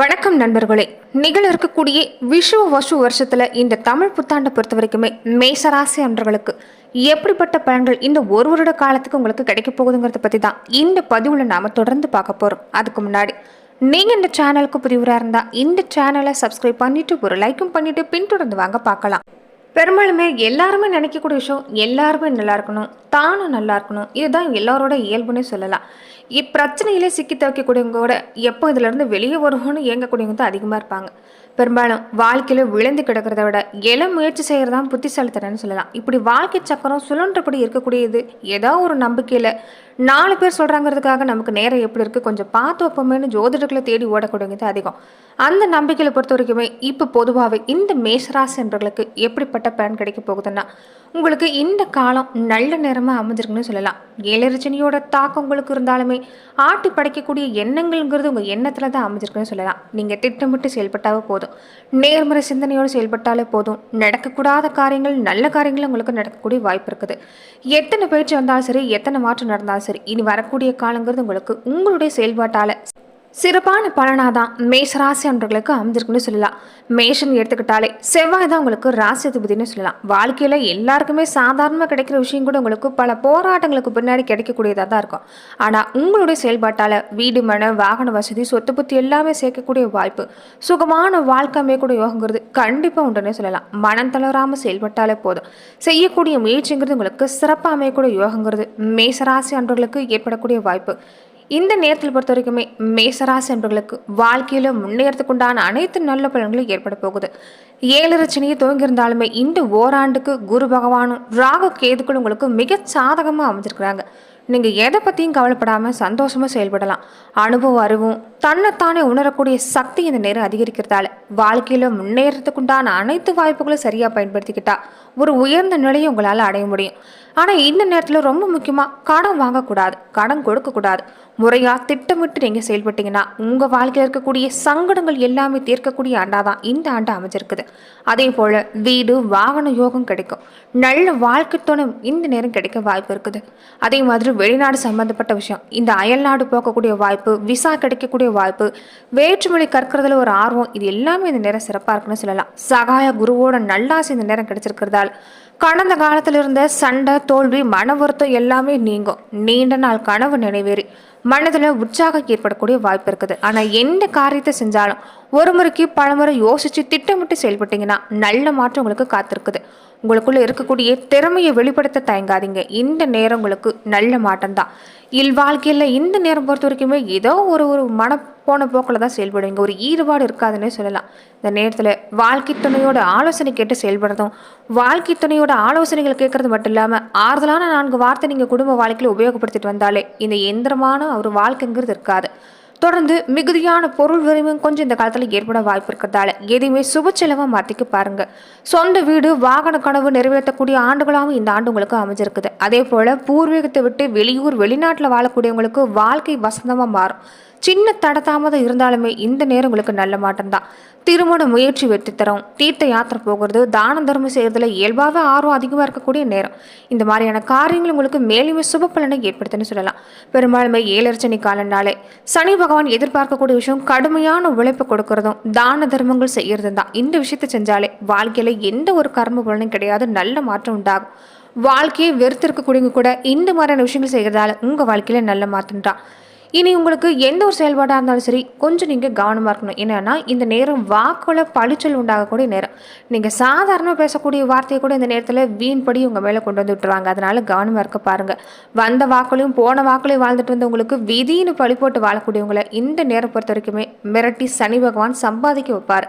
வணக்கம் நண்பர்களே. நிகழ இருக்கக்கூடிய விஷுவ வசு வருஷத்தில் இந்த தமிழ் புத்தாண்டை பொறுத்த வரைக்குமே மேசராசி அன்றர்களுக்கு எப்படிப்பட்ட பலன்கள் இந்த ஒரு வருட காலத்துக்கு உங்களுக்கு கிடைக்க போகுதுங்கிறத பற்றி தான் இந்த பதிவில் நாம் தொடர்ந்து பார்க்க போகிறோம் அதுக்கு முன்னாடி நீங்கள் இந்த சேனலுக்கு புதிவராக இருந்தால் இந்த சேனலை சப்ஸ்கிரைப் பண்ணிவிட்டு ஒரு லைக்கும் பண்ணிவிட்டு பின்தொடர்ந்து வாங்க பார்க்கலாம். பெரும்பாலுமே எல்லாருமே நினைக்கக்கூடிய விஷயம் எல்லாருமே நல்லா இருக்கணும் தானும் நல்லா இருக்கணும். இதுதான் எல்லாரோட இயல்புன்னு சொல்லலாம். இப்பிரச்சனையிலே சிக்கி தவிக்கக்கூடியவங்க கூட எப்போ இதிலேருந்து வெளியே வருவோன்னு இயங்கக்கூடியவங்க தான் அதிகமாக இருப்பாங்க. பெரும்பாலும் வாழ்க்கையில் விழுந்து கிடக்கிறத விட எல முயற்சி செய்கிறது தான் புத்திசாலித்தனம்னு சொல்லலாம். இப்படி வாழ்க்கை சக்கரம் சுழன்றபடி இருக்கக்கூடியது ஏதோ ஒரு நம்பிக்கையில் நாலு பேர் சொல்கிறாங்கிறதுக்காக நமக்கு நேரம் எப்படி இருக்குது கொஞ்சம் பார்த்து வைப்போமேனு ஜோதிடர்களை தேடி ஓடக்கூடியது அதிகம். அந்த நம்பிக்கையில் பொறுத்த வரைக்குமே இப்போ பொதுவாகவே இந்த மேஷராசி என்பவர்களுக்கு எப்படிப்பட்ட பயன் கிடைக்க போகுதுன்னா உங்களுக்கு இந்த காலம் நல்ல நேரமாக அமைஞ்சிருக்குன்னு சொல்லலாம். ஏழரிச்சனியோட தாக்கம் உங்களுக்கு இருந்தாலுமே ஆட்டி படைக்கக்கூடிய எண்ணங்கள்ங்கிறது உங்கள் எண்ணத்தில் தான் அமைஞ்சிருக்குன்னு சொல்லலாம். நீங்கள் திட்டமிட்டு செயல்பட்டாவே போதும். நேர்மறை சிந்தனையோடு செயல்பட்டாலே போதும். நடக்கக்கூடாத காரியங்கள் நல்ல காரியங்கள் உங்களுக்கு நடக்கக்கூடிய வாய்ப்பு இருக்குது. எத்தனை பயிற்சி வந்தாலும் சரி எத்தனை மாற்றம் நடந்தாலும் சரி இனி வரக்கூடிய காலங்கிறது உங்களுக்கு உங்களுடைய செயல்பாட்டால் சிறப்பான பலனாக தான் மேஷ ராசி அன்றர்களுக்கு அமைஞ்சிருக்குன்னு சொல்லலாம். மேஷன் எடுத்துக்கிட்டாலே செவ்வாய் தான் உங்களுக்கு ராசி அதிபதினு சொல்லலாம். வாழ்க்கையில் எல்லாருக்குமே சாதாரணமாக கிடைக்கிற விஷயம் கூட உங்களுக்கு பல போராட்டங்களுக்கு பின்னாடி கிடைக்கக்கூடியதாக தான் இருக்கும். ஆனால் உங்களுடைய செயல்பாட்டால் வீடு மன வாகன வசதி சொத்து புத்தி எல்லாமே சேர்க்கக்கூடிய வாய்ப்பு சுகமான வாழ்க்கை கூட யோகங்கிறது கண்டிப்பாக உண்டுனே சொல்லலாம். மனம் தளராமல் செயல்பட்டாலே போதும். செய்யக்கூடிய முயற்சிங்கிறது உங்களுக்கு சிறப்பாக அமையக்கூடிய யோகங்கிறது மேசராசி அன்றர்களுக்கு ஏற்படக்கூடிய வாய்ப்பு. இந்த நேரத்தில் பொறுத்த வரைக்குமே மேசராசி என்பவர்களுக்கு வாழ்க்கையில் முன்னேறதுக்கு உண்டான அனைத்து நல்ல பலன்களும் ஏற்பட போகுது. ஏழு ரச்சனையை துவங்கியிருந்தாலுமே இந்த ஓராண்டுக்கு குரு பகவானும் ராகு கேதுக்கள் உங்களுக்கு மிக சாதகமாக அமைஞ்சிருக்கிறாங்க. நீங்கள் எதை பற்றியும் கவலைப்படாமல் சந்தோஷமாக செயல்படலாம். அனுபவம் அறிவும் தன்னைத்தானே உணரக்கூடிய சக்தி இந்த நேரம் அதிகரிக்கிறதால வாழ்க்கையில் முன்னேறதுக்குண்டான அனைத்து வாய்ப்புகளும் சரியாக பயன்படுத்திக்கிட்டா ஒரு உயர்ந்த நிலையை உங்களால் அடைய முடியும். ஆனால் இந்த நேரத்தில் ரொம்ப முக்கியமாக கடன் வாங்கக்கூடாது கடன் கொடுக்கக்கூடாது. முறையாக திட்டமிட்டு நீங்கள் செயல்பட்டீங்கன்னா உங்கள் வாழ்க்கையில் இருக்கக்கூடிய சங்கடங்கள் எல்லாமே தீர்க்கக்கூடிய ஆண்டாக தான் இந்த ஆண்டு அமைஞ்சிருக்குது. அதே போல் வீடு வாகன யோகம் கிடைக்கும். நல்ல வாழ்க்கை துணை இந்த நேரம் கிடைக்க வாய்ப்பு இருக்குது. அதே மாதிரி வெளிநாடு சம்பந்தப்பட்ட விஷயம். இந்த அயல்நாடு போகக்கூடிய வாய்ப்பு விசா கிடைக்கக்கூடிய வாய்ப்பு வேற்றுமொழி கற்கிறதுல ஒரு ஆர்வம் இது எல்லாமே இந்த நேரம் சிறப்பாக இருக்குன்னு சொல்லலாம். சகாய குருவோட நல்லாசை இந்த நேரம் கிடைச்சிருக்கிறதால் கடந்த காலத்தில் இருந்த சண்டை தோல்வி மன வருத்தம் எல்லாமே நீங்கும். நீண்ட நாள் கனவு நிறைவேறி மனதில் உற்சாகம் ஏற்படக்கூடிய வாய்ப்பு இருக்குது. ஆனால் எந்த காரியத்தை செஞ்சாலும் ஒரு முறைக்கு பலமுறை யோசித்து திட்டமிட்டு செயல்பட்டீங்கன்னா நல்ல மாற்றம் உங்களுக்கு காத்திருக்குது. உங்களுக்குள்ளே இருக்கக்கூடிய திறமையை வெளிப்படுத்த தயங்காதீங்க. இந்த நேரம் உங்களுக்கு நல்ல மாற்றம் தான் இல் வாழ்க்கையில் இந்த நேரம் பொறுத்த வரைக்குமே ஏதோ ஒரு ஒரு மன போன போக்கில் தான் செயல்படுவீங்க ஒரு ஈடுபாடு இருக்காதுன்னே சொல்லலாம். இந்த நேரத்தில் வாழ்க்கை துணையோட ஆலோசனை கேட்டு செயல்படுறதும் வாழ்க்கை துணையோட ஆலோசனைகள் கேட்குறது மட்டும் இல்லாமல் ஆறுதலான நான்கு வார்த்தை நீங்கள் குடும்ப வாழ்க்கையில் உபயோகப்படுத்திட்டு வந்தாலே இந்த எந்திரமான ஒரு வாழ்க்கைங்கிறது இருக்காது. தொடர்ந்து மிகுதியான பொருள் விரைவும் கொஞ்சம் இந்த காலத்தில் ஏற்பட வாய்ப்பு இருக்கிறதால எதையுமே சுப செலவை மாற்றிக்க பாருங்க. சொந்த வீடு வாகன கனவு நிறைவேற்றக்கூடிய ஆண்டுகளாகவும் இந்த ஆண்டு உங்களுக்கு அமைஞ்சிருக்குது. அதே போல் பூர்வீகத்தை விட்டு வெளியூர் வெளிநாட்டில் வாழக்கூடியவங்களுக்கு வாழ்க்கை வசந்தமாக மாறும். சின்ன தடத்தாமதம் இருந்தாலுமே இந்த நேரம் உங்களுக்கு நல்ல மாற்றம்தான். திருமண முயற்சி வெற்றி தரும். தீர்த்த யாத்திரை போகிறது தான தர்மம் செய்கிறதுல இயல்பாகவே ஆர்வம் அதிகமாக இருக்கக்கூடிய நேரம். இந்த மாதிரியான காரியங்கள் உங்களுக்கு மேலுமே சுப பலனை ஏற்படுத்துன்னு சொல்லலாம். பெரும்பாலுமே ஏழரச்சனி காலனாலே சனி பகவான் எதிர்பார்க்கக்கூடிய விஷயம் கடுமையான உழைப்பு கொடுக்கறதும் தான தர்மங்கள் செய்யறதும் தான் இந்த விஷயத்தை செஞ்சாலே வாழ்க்கையில் எந்த ஒரு கர்ம பலனும் கிடையாது நல்ல மாற்றம் உண்டாகும். வாழ்க்கையை வெறுத்திருக்கக்கூடியவங்க கூட இந்த மாதிரியான விஷயங்கள் செய்கிறதால உங்கள் வாழ்க்கையில் நல்ல மாற்றம் தான் இனி உங்களுக்கு எந்த ஒரு செயல்பாடாக இருந்தாலும் சரி கொஞ்சம் நீங்கள் கவனமாக இருக்கணும். என்னென்னா இந்த நேரம் வாக்கில் பழிச்சல் உண்டாகக்கூடிய நேரம். நீங்கள் சாதாரணமாக பேசக்கூடிய வார்த்தையை கூட இந்த நேரத்தில் வீண்படி உங்கள் மேலே கொண்டு வந்து விட்டுருவாங்க. அதனால் கவனமாக இருக்க பாருங்கள் வந்த வாக்குலையும் போன வாக்குலையும் வாழ்ந்துட்டு வந்தவங்களுக்கு விதின்னு பழி போட்டு வாழக்கூடியவங்களை இந்த நேரம் பொறுத்த வரைக்குமே மிரட்டி சனி பகவான் சம்பாதிக்க வைப்பார்.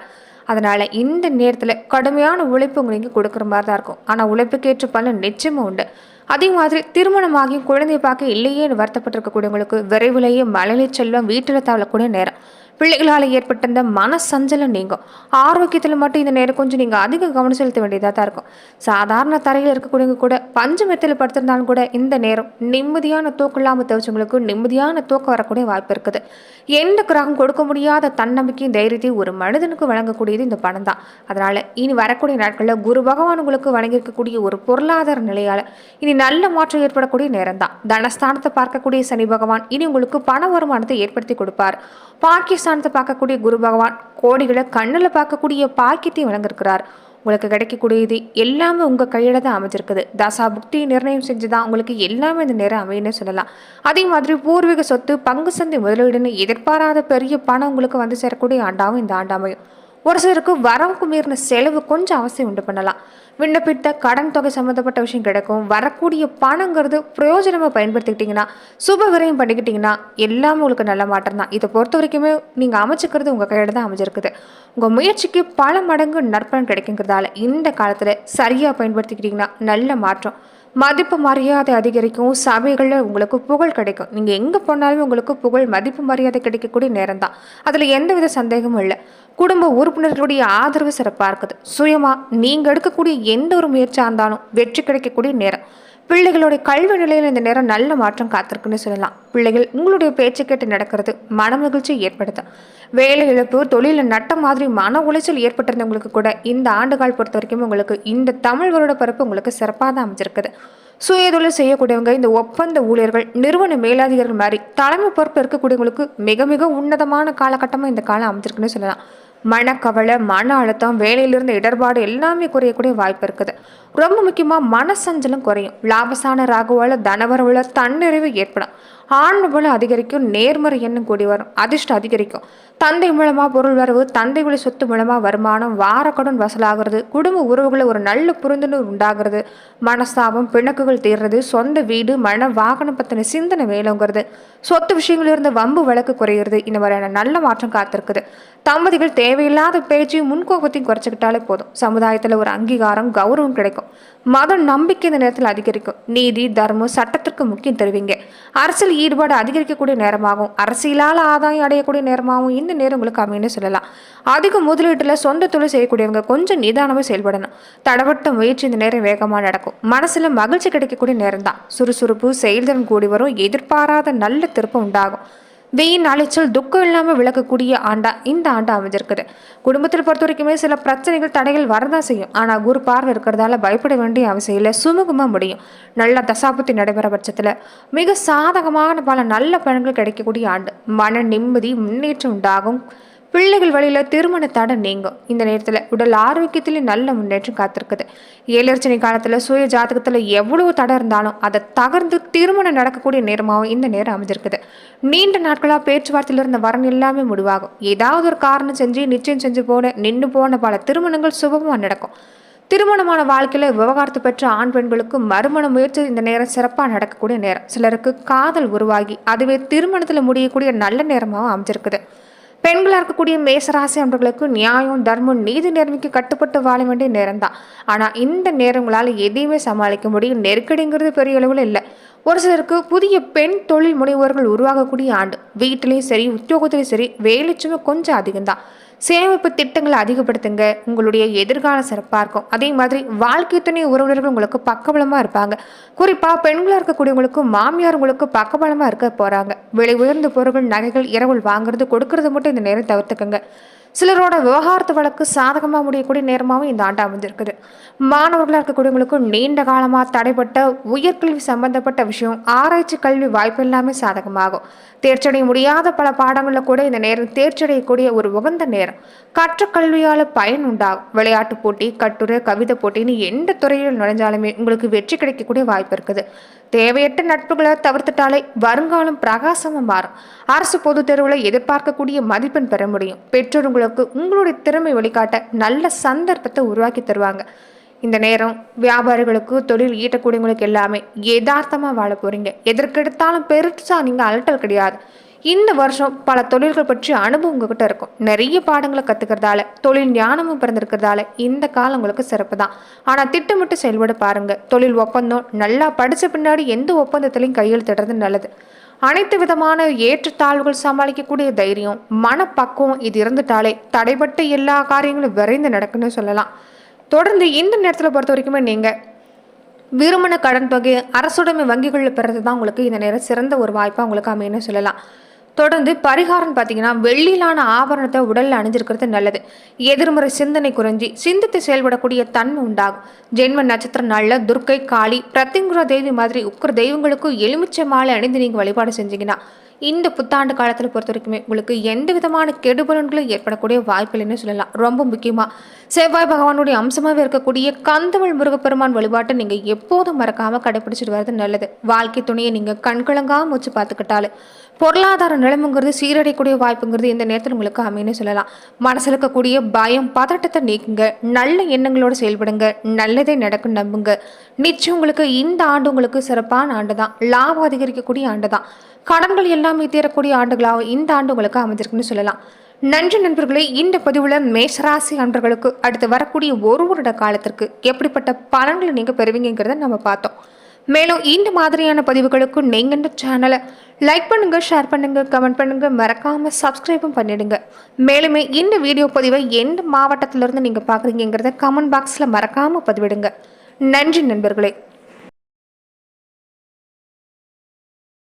அதனால் இந்த நேரத்தில் கடுமையான உழைப்பு உங்களுக்கு கொடுக்குற மாதிரி தான் இருக்கும். ஆனால் உழைப்புக்கேற்ற பலன் நிச்சயமும் உண்டு. அதே மாதிரி திருமணமாகி குழந்தை பார்க்க இல்லையேன்னு வருத்தப்பட்டிருக்கக்கூடியவங்களுக்கு விரைவிலேயே மழலை செல்வம் வீட்டில் தவளக்கூடிய நேரம். பிள்ளைகளால் ஏற்பட்ட இந்த மன நீங்கும். ஆரோக்கியத்தில் மட்டும் இந்த நேரம் கொஞ்சம் நீங்கள் அதிக கவனம் செலுத்த வேண்டியதாக தான் இருக்கும். சாதாரண தரையில் இருக்கக்கூடியவங்க கூட பஞ்சு மெத்தில் படுத்திருந்தாலும் கூட இந்த நேரம் நிம்மதியான தூக்கம் இல்லாமல் தவிச்சவங்களுக்கு நிம்மதியான தூக்கம் வரக்கூடிய வாய்ப்பு இருக்குது. எந்த கிரகம் கொடுக்க முடியாத தன்னம்பிக்கையும் தைரியத்தையும் ஒரு மனிதனுக்கு வழங்கக்கூடியது இந்த பணம் தான். அதனால் இனி வரக்கூடிய நாட்களில் குரு பகவான் உங்களுக்கு வழங்கியிருக்கக்கூடிய ஒரு பொருளாதார நிலையால் இனி நல்ல மாற்றம் ஏற்படக்கூடிய நேரம் தான். தனஸ்தானத்தை பார்க்கக்கூடிய சனி பகவான் இனி உங்களுக்கு பண வருமானத்தை ஏற்படுத்தி கொடுப்பார். பாக்கிய லாபஸ்தானத்தை பார்க்கக்கூடிய குரு பகவான் கோடிகளை கண்ணில் பார்க்கக்கூடிய பாக்கியத்தையும் வழங்கியிருக்கிறார். உங்களுக்கு கிடைக்கக்கூடியது எல்லாமே உங்கள் கையில் தான் அமைஞ்சிருக்குது. தசா புக்தி நிர்ணயம் செஞ்சு தான் உங்களுக்கு எல்லாமே இந்த நேரம் அமையுன்னு சொல்லலாம். அதே மாதிரி பூர்வீக சொத்து பங்கு சந்தை முதலீடுன்னு எதிர்பாராத பெரிய பணம் உங்களுக்கு வந்து சேரக்கூடிய ஆண்டாவும் இந்த ஆண்டு அமையும். ஒரு சிலருக்கு வரவுக்கு மீறின செலவு கொஞ்சம் அவசியம் உண்டு பண்ணலாம். விண்ணப்பித்த கடன் தொகை சம்மந்தப்பட்ட விஷயம் கிடைக்கும். வரக்கூடிய பணங்கிறது பிரயோஜனமாக பயன்படுத்திக்கிட்டிங்கன்னா சுப விரயம் பண்ணிக்கிட்டிங்கன்னா எல்லாமே உங்களுக்கு நல்ல மாற்றம் தான். இதை பொறுத்த வரைக்குமே நீங்கள் அமைச்சிக்கிறது உங்கள் கையில் தான் அமைஞ்சிருக்குது. உங்கள் முயற்சிக்கு பல மடங்கு நற்பலன் கிடைக்குங்கிறதால இந்த காலத்தில் சரியாக பயன்படுத்திக்கிட்டிங்கன்னா நல்ல மாற்றம். மதிப்பு மரியாதை அதிகரிக்கும். சபைகளில் உங்களுக்கு புகழ் கிடைக்கும். நீங்கள் எங்கே போனாலுமே உங்களுக்கு புகழ் மதிப்பு மரியாதை கிடைக்கக்கூடிய நேரம் தான். அதில் எந்தவித சந்தேகமும் இல்லை. குடும்ப உறுப்பினர்களுடைய ஆதரவு சிறப்பாக இருக்குது சுயமாக நீங்கள் எடுக்கக்கூடிய எந்த ஒரு முயற்சியாக இருந்தாலும் வெற்றி கிடைக்கக்கூடிய நேரம். பிள்ளைகளுடைய கல்வி நிலையில் இந்த நேரம் நல்ல மாற்றம் காத்திருக்குன்னு சொல்லலாம். பிள்ளைகள் உங்களுடைய பேச்சு கேட்டு நடக்கிறது மன மகிழ்ச்சி ஏற்படுத்தும். வேலை இழப்பு தொழிலில் நட்ட மாதிரி மன உளைச்சல் ஏற்பட்டிருந்தவங்களுக்கு கூட இந்த ஆண்டுகால் பொறுத்த வரைக்கும் உங்களுக்கு இந்த தமிழ் வருட பிறப்பு உங்களுக்கு சிறப்பாக தான் அமைஞ்சிருக்குது. சுயதொழில் செய்யக்கூடியவங்க இந்த ஒப்பந்த ஊழியர்கள் நிறுவன மேலாதிகாரிகள் மாதிரி தலைமை பொறுப்பு இருக்கக்கூடியவங்களுக்கு மிக மிக உன்னதமான காலகட்டமாக இந்த காலம் அமைஞ்சிருக்குன்னு சொல்லலாம். மனக்கவலை மன அழுத்தம் வேலையிலிருந்து இடர்பாடு எல்லாமே குறையக்கூடிய வாய்ப்பு இருக்குது. ரொம்ப முக்கியமாக மனசஞ்சலம் குறையும். லாபசான ராகுவால் தனவரவில் தன்னிறைவு ஏற்படும். ஆண் பலம் அதிகரிக்கும் நேர்மறை எண்ணம் கூடி வரும் அதிர்ஷ்டம் அதிகரிக்கும். தந்தை மூலமாக பொருள் வரவு தந்தை வழி சொத்து மூலமாக வருமானம் வாரக்கடன் வசூலாகிறது குடும்ப உறவுகளை ஒரு நல்ல புரிந்துணர்வு உண்டாகிறது. மனஸ்தாபம் பிணக்குகள் தீர்றது சொந்த வீடு மன வாகனம் பற்றின சிந்தனை மேலோங்கிறது. சொத்து விஷயங்களிலிருந்து வம்பு வழக்கு குறையிறது இந்த மாதிரியான நல்ல மாற்றம் காத்திருக்குது. தம்பதிகள் தேவையில்லாத பேச்சையும் முன்கோபத்தையும் குறைச்சிக்கிட்டாலே போதும். சமுதாயத்தில் ஒரு அங்கீகாரம் கௌரவம் கிடைக்கும். மதம் நம்பிக்கை இந்த நேரத்தில் அதிகரிக்கும். நீதி தர்மம் சட்டத்திற்கு முக்கியம் தருவீங்க. அரசியல் ஈடுபாடு அதிகரிக்கக்கூடிய நேரமாகும் அரசியலால் ஆதாயம் அடையக்கூடிய நேரமாகவும் இந்த நேரம் உங்களுக்கு அமைன்னு சொல்லலாம். அதிக முதலீட்டில் சொந்த தொழில் செய்யக்கூடியவங்க கொஞ்சம் நிதானமாக செயல்படணும். தடவட்ட முயற்சி இந்த நேரம் வேகமாக நடக்கும். மனசில் மகிழ்ச்சி கிடைக்கக்கூடிய நேரம் தான் சுறுசுறுப்பு செயல்திறன் கூடி வரும். எதிர்பாராத நல்ல திருப்பம் உண்டாகும். வெயின் அலைச்சல் துக்கம் இல்லாமல் விளக்கக்கூடிய ஆண்டா இந்த ஆண்டு அமைஞ்சிருக்குது. குடும்பத்தில் பொறுத்த வரைக்குமே சில பிரச்சனைகள் தடைகள் வரதான் செய்யும். ஆனால் குரு பார்வை இருக்கிறதால பயப்பட வேண்டிய அவசியம் இல்லை. சுமூகமாக முடியும். நல்ல தசாபத்தி நடைபெற பட்சத்தில் மிக சாதகமான பல நல்ல பலன்கள் கிடைக்கக்கூடிய ஆண்டு. மன நிம்மதி முன்னேற்றம் உண்டாகும். பிள்ளைகள் வழியில் திருமண தடை நீங்கும். இந்த நேரத்தில் உடல் ஆரோக்கியத்திலையும் நல்ல முன்னேற்றம் காத்திருக்குது. ஏழர்ச்சனை காலத்தில் சுய ஜாதகத்தில் எவ்வளவு தடை இருந்தாலும் அதை தகர்ந்து திருமணம் நடக்கக்கூடிய நேரமாகவும் இந்த நேரம் அமைஞ்சிருக்குது. நீண்ட நாட்களாக பேச்சுவார்த்தையில் இருந்த வரன் எல்லாமே முடிவாகும். ஏதாவது ஒரு காரணம் செஞ்சு நிச்சயம் செஞ்சு போன நின்று போன பல திருமணங்கள் சுபமாக நடக்கும். திருமணமான வாழ்க்கையில் விவகாரத்து பெற்ற ஆண் பெண்களுக்கு மறுமண முயற்சி இந்த நேரம் சிறப்பாக நடக்கக்கூடிய நேரம். சிலருக்கு காதல் உருவாகி அதுவே திருமணத்தில் முடியக்கூடிய நல்ல நேரமாகவும் அமைஞ்சிருக்குது. பெண்களாக இருக்கக்கூடிய மேசராசி அன்பர்களுக்கு நியாயம் தர்மம் நீதி நேர்மைக்கு கட்டுப்பட்டு வாழ வேண்டிய நேரம் தான் ஆனால் இந்த நேரங்களால் எதையுமே சமாளிக்க முடியும். நெருக்கடிங்கிறது பெரிய அளவில் இல்லை. ஒரு சிலருக்கு புதிய பெண் தொழில் முனைவோர்கள் உருவாகக்கூடிய ஆண்டு. வீட்டிலையும் சரி உத்தியோகத்திலையும் சரி வேலைச்சுமே கொஞ்சம் அதிகம்தான். சேமிப்பு திட்டங்களை அதிகப்படுத்துங்க. உங்களுடைய எதிர்காலம் சிறப்பாக இருக்கும் அதே மாதிரி வாழ்க்கை துணை உறவினர்கள் உங்களுக்கு பக்கபலமாக இருப்பாங்க. குறிப்பாக பெண்களாக இருக்கக்கூடியவங்களுக்கும் மாமியார் உங்களுக்கு பக்கபலமாக இருக்க போகிறாங்க விலை உயர்ந்த பொருட்கள் நகைகள் இரவல் வாங்குறது கொடுக்கறது மட்டும் இந்த நேரம் தவிர்த்துக்கங்க. சிலரோட விவகாரத்து வழக்கு சாதகமாக முடியக்கூடிய நேரமாகவும் இந்த ஆண்டு அமைஞ்சிருக்குது மாணவர்களாக இருக்கக்கூடியவங்களுக்கு நீண்ட காலமாக தடைப்பட்ட உயர்கல்வி சம்பந்தப்பட்ட விஷயம் ஆராய்ச்சி கல்வி வாய்ப்பு எல்லாமே சாதகமாகும். தேர்ச்சடைய முடியாத பல பாடங்களில் கூட இந்த நேரம் தேர்ச்சடையக்கூடிய ஒரு உகந்த நேரம். கற்ற கல்வியால் பயன் உண்டாகும். விளையாட்டு போட்டி கட்டுரை கவிதை போட்டின்னு எந்த துறையில் நுழைஞ்சாலுமே உங்களுக்கு வெற்றி கிடைக்கக்கூடிய வாய்ப்பு இருக்குது. தேவையற்ற நட்புகளை தவிர்த்துட்டாலே வருங்காலம் பிரகாசமாக மாறும். அரசு பொதுத் தேர்வில் எதிர்பார்க்கக்கூடிய மதிப்பெண் பெற முடியும். பெற்றோர் உங்களுக்கு உங்களுடைய திறமை வழிகாட்ட நல்ல சந்தர்ப்பத்தை உருவாக்கி தருவாங்க. இந்த நேரம் வியாபாரிகளுக்கு தொழில் ஈட்டக்கூடியவங்களுக்கு எல்லாமே யதார்த்தமாக வாழ போகிறீங்க எதற்கெடுத்தாலும் பெருசாக நீங்கள் அலட்டல் கிடையாது. இந்த வருஷம் பல தொழில்கள் பற்றி அனுபவம் உங்ககிட்ட இருக்கும். நிறைய பாடங்களை கற்றுக்கிறதால தொழில் ஞானமும் பிறந்திருக்கிறதால இந்த காலம் உங்களுக்கு சிறப்பு தான். ஆனால் திட்டமிட்டு செயல்பட பாருங்கள் தொழில் ஒப்பந்தம் நல்லா படித்த பின்னாடி எந்த ஒப்பந்தத்திலையும் கையெழுத்திடுறது நல்லது. அனைத்து விதமான ஏற்றத்தாழ்வுகள் சமாளிக்கக்கூடிய தைரியம் மனப்பக்குவம் இது இருந்துட்டாலே தடைப்பட்ட எல்லா காரியங்களும் விரைந்து நடக்குன்னு சொல்லலாம். தொடர்ந்து இந்த நேரத்தில் பொறுத்த வரைக்குமே நீங்கள் விரும்பின கடன் தொகை அரசுடைமை வங்கிகளில் பெறது தான் உங்களுக்கு இந்த நேரம் சிறந்த ஒரு வாய்ப்பாக உங்களுக்கு அமையன்னு சொல்லலாம். தொடர்ந்து பரிகாரம் பார்த்தீங்கன்னா வெள்ளியிலான ஆபரணத்தை உடலில் அணிஞ்சிருக்கிறது நல்லது. எதிர்மறை சிந்தனை குறைஞ்சி சிந்தித்து செயல்படக்கூடிய தன்மை உண்டாகும். ஜென்ம நட்சத்திர நாளில் துர்க்கை காளி பிரத்திங்குர தேவி மாதிரி உக்கர தெய்வங்களுக்கும் எலுமிச்சை மாலை அணிந்து நீங்கள் வழிபாடு செஞ்சீங்கன்னா இந்த புத்தாண்டு காலத்தில் பொறுத்த வரைக்குமே உங்களுக்கு எந்த விதமான கெடுபலன்களும் ஏற்படக்கூடிய வாய்ப்பில்லைன்னு சொல்லலாம். ரொம்ப முக்கியமாக செவ்வாய் பகவானுடைய அம்சமாகவே இருக்கக்கூடிய கந்தமிழ் முருகப்பெருமான் வழிபாட்டை நீங்கள் எப்போதும் மறக்காமல் கடைபிடிச்சிட்டு வர்றது நல்லது. வாழ்க்கை துணையை நீங்கள் கண்கலங்காமல் வச்சு பார்த்துக்கிட்டாலும் பொருளாதார நிலைமைங்கிறது சீரடையக்கூடிய வாய்ப்புங்கிறது இந்த நேரத்தில் உங்களுக்கு அமைன்னு சொல்லலாம். மனசில் இருக்கக்கூடிய பயம் பதட்டத்தை நீக்குங்க. நல்ல எண்ணங்களோடு செயல்படுங்க. நல்லதே நடக்கும் நம்புங்க. நிச்சயம் உங்களுக்கு இந்த ஆண்டு உங்களுக்கு சிறப்பான ஆண்டு தான் லாபம் அதிகரிக்கக்கூடிய ஆண்டு தான் கடன்கள் எல்லாமே தீரக்கூடிய ஆண்டுகளாக இந்த ஆண்டு உங்களுக்கு அமைஞ்சிருக்குன்னு சொல்லலாம். நன்றி நண்பர்களே இந்த பதிவில் மேஷராசி அன்பர்களுக்கு அடுத்து வரக்கூடிய ஒரு வருட காலத்திற்கு எப்படிப்பட்ட பலன்களை நீங்கள் பெறுவீங்கிறத நம்ம பார்த்தோம். மேலும் இந்த மாதிரியான பதிவுகளுக்கு நீங்கள் இந்த சேனலை லைக் பண்ணுங்க ஷேர் பண்ணுங்க கமெண்ட் பண்ணுங்க. மறக்காம சப்ஸ்கிரைபும் பண்ணிடுங்க. மேலுமே இந்த வீடியோ பதிவை எந்த மாவட்டத்திலிருந்து நீங்கள் பார்க்குறீங்கிறத கமெண்ட் பாக்ஸில் மறக்காம பதிவிடுங்க. நன்றி நண்பர்களே.